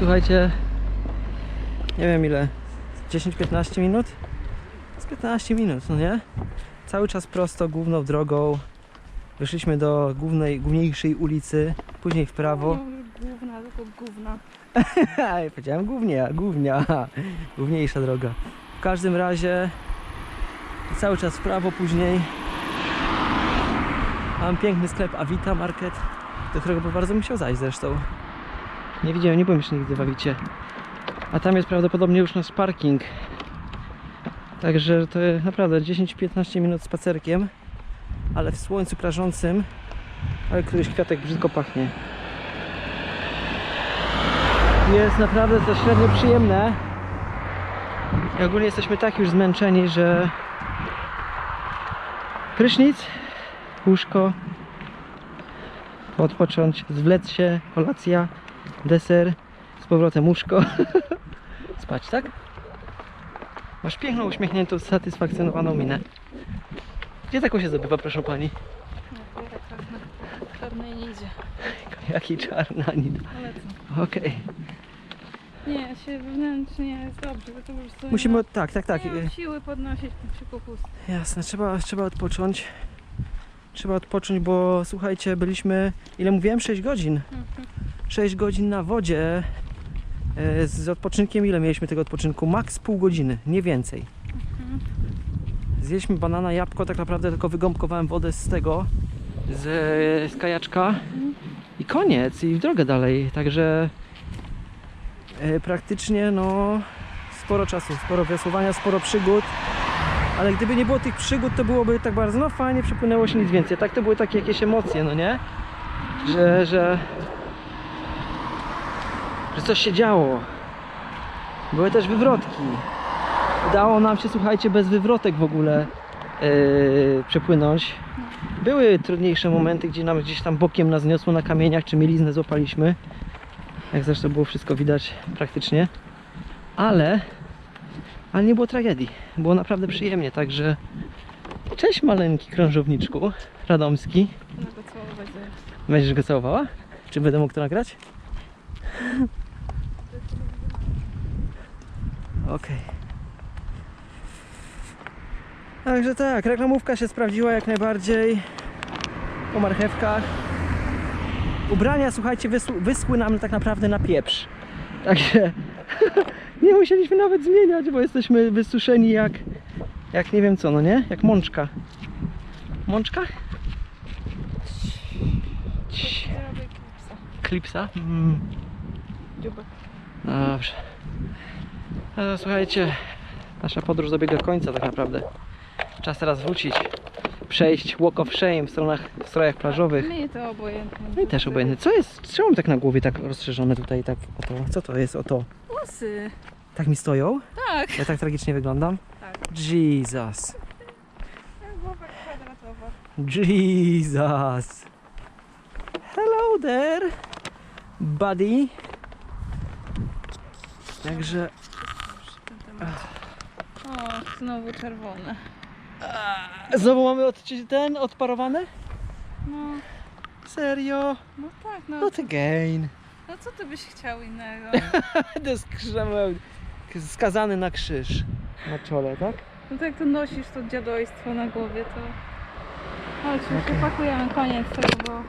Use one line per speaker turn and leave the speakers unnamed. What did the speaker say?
Słuchajcie, nie wiem ile, 10-15 minut? Z 15 minut, no nie? Cały czas prosto, główną drogą. Wyszliśmy do głównej, główniejszej ulicy, później w prawo.
Główna, tylko gówna.
Ja powiedziałem głównie, głównia, główniejsza droga. W każdym razie cały czas w prawo później. Mam piękny sklep Avita Market, do którego bardzo bym chciał zajść zresztą. Nie widziałem, nie byłem jeszcze nigdy w Avicie. A tam jest prawdopodobnie już nasz parking. Także to naprawdę 10-15 minut spacerkiem, ale w słońcu prażącym, ale któryś kwiatek brzydko pachnie. Jest naprawdę to średnio przyjemne. I ogólnie jesteśmy tak już zmęczeni, że prysznic, łóżko, odpocząć, zwlec się, kolacja, deser, z powrotem łóżko. Spać, tak? Masz piękną, uśmiechniętą, satysfakcjonowaną minę. Gdzie taką się zdobywa, proszę pani?
Czarna. Czarnej nie idzie.
Jaki czarna nit.
Ale co?
Okej.
Nie, się wewnętrznie jest dobrze, tylko po prostu
Musimy,
nie,
tak, tak, tak.
nie mam siły podnosić przy popust.
Jasne, trzeba, trzeba odpocząć. Trzeba odpocząć, bo słuchajcie, byliśmy, ile mówiłem? 6 godzin. 6 godzin na wodzie. E, Z odpoczynkiem ile mieliśmy tego odpoczynku? Max pół godziny, nie więcej. Zjedliśmy banana, jabłko, tak naprawdę tylko wygąbkowałem wodę z tego, z, z kajaczka i koniec, i w drogę dalej. Także e, praktycznie no sporo czasu, sporo wiosłowania, sporo przygód. Ale gdyby nie było tych przygód, to byłoby tak bardzo, no fajnie, przepłynęło się nic więcej. Tak to były takie jakieś emocje, no nie? Że, że, że coś się działo. Były też wywrotki. Udało nam się, słuchajcie, bez wywrotek w ogóle yy, przepłynąć. Były trudniejsze momenty, gdzie nam gdzieś tam bokiem nas niosło na kamieniach, czy mieliznę złapaliśmy. Jak zresztą było wszystko widać praktycznie. Ale ale nie było tragedii. Było naprawdę przyjemnie, także cześć maleńki krążowniczku radomski.
No to całować.
Będziesz go całowała? Czy będę mógł to nagrać? Okej. Także tak, reklamówka się sprawdziła jak najbardziej. Po marchewkach. Ubrania, słuchajcie, wyschły nam tak naprawdę na pieprz. Także nie musieliśmy nawet zmieniać, bo jesteśmy wysuszeni jak, jak nie wiem co, no nie? Jak mączka. Mączka?
Klipsa.
Mm. Dobrze. No słuchajcie, nasza podróż dobiega końca tak naprawdę. Czas teraz wrócić, przejść walk of shame w, stronach, w strojach plażowych.
Mnie to obojętne.
No i też obojętnie. Co jest? Czemu tak na głowie tak rozszerzone tutaj tak oto? Co to jest oto?
Włosy.
Tak mi stoją?
Tak.
Ja tak tragicznie wyglądam?
Tak.
Jesus.
Głowa kwadratowa.
Jesus. Hello there, buddy. Także.
O, znowu czerwone.
znowu mamy od, ten odparowany?
No,
Serio?
no tak, no.
Not again.
No co ty byś chciał innego?
To jest krzemeł skazany na krzyż na czole, tak?
No to jak tu nosisz to dziadojstwo na głowie, to... Chodź, już
Okej.
koniec tego, bo